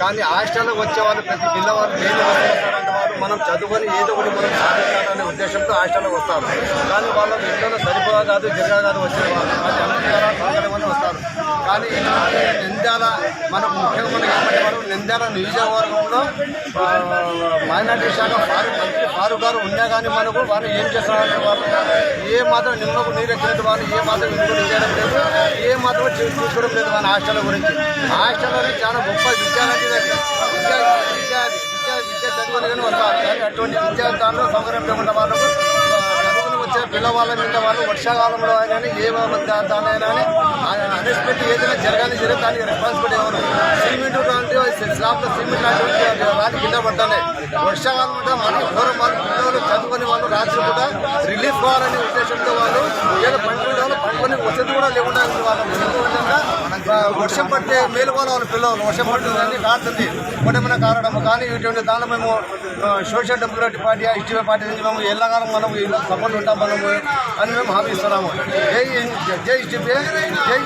కానీ హాస్టల్లోకి వచ్చే వాళ్ళు ప్రతి పిల్లవారు దేని వస్తారంటే వాళ్ళు మనం చదువుకొని ఏదో ఒకటి మనం సాధించాలనే ఉద్దేశంతో హాస్టల్లోకి వస్తారు. కానీ వాళ్ళకి ఇంట్లో సరిపోగా కాదు జిల్లా కాదు వచ్చే వాళ్ళు అది అనుకుంటారా సాగడమని వస్తారు. కానీ నింద్యాల మనకు ముఖ్యమైన మనకి ఏమంటే మనం నింద్యాల నియోజకవర్గంలో మైనార్టీ శాఖ వారు మంత్రి గారు ఉన్నా కానీ మనకు వారు ఏం చేస్తారంటే వాళ్ళు ఏ మాత్రం నిమ్మకు నీరు వాళ్ళు ఏ మాత్రం ఇంట్లో చేయడం లేదు ఏ మాత్రం చూసుకోవడం లేదు మన హాస్టల్ గురించి. హాస్టల్లో చాలా గొప్ప వస్తారు కానీ విద్యార్థులు సౌకర్యం లేకుండా వాళ్ళకు ఆ, వచ్చే పిల్లవాళ్ళ మీద వాళ్ళు వర్షాకాలంలో అయినా ఏ దానైనా అన్ఎక్స్పెక్ట్ ఏదైనా జరగాలి జరిగితే దానికి రెస్పాన్సిబిలిటీ ఎవరు? సిమెంట్ లాంటి స్లాబ్ సిమెంట్ లాంటి రాత్రి కింద పడ్డాయి వర్షాకాలం కూడా మనకి ఘోరం వాళ్ళు పిల్లలు చదువుకొని వాళ్ళు రాత్రి కూడా రిలీఫ్ కావాలనే ఉద్దేశంతో వాళ్ళు ఏదో పండుకునే వాళ్ళు పండుకొని వసతి కూడా లేకుండా వాళ్ళు వర్షం పట్టే మేలుకోవాలి వాళ్ళ పిల్లలు. వర్షం పడుతుందని రాత్రి ఒకటేమైనా కారణం కానీ ఇటువంటి దానిలో మేము సోషల్ డెమోక్రటిక్ పార్టీ ఇష్టమే పార్టీ నుంచి మేము ఎల్లకాలం మనం ఇలా సపోర్ట్ ఉంటాం. మనము అని మేము హామీ ఇస్తున్నాము. జై జై ఇష్టమే జై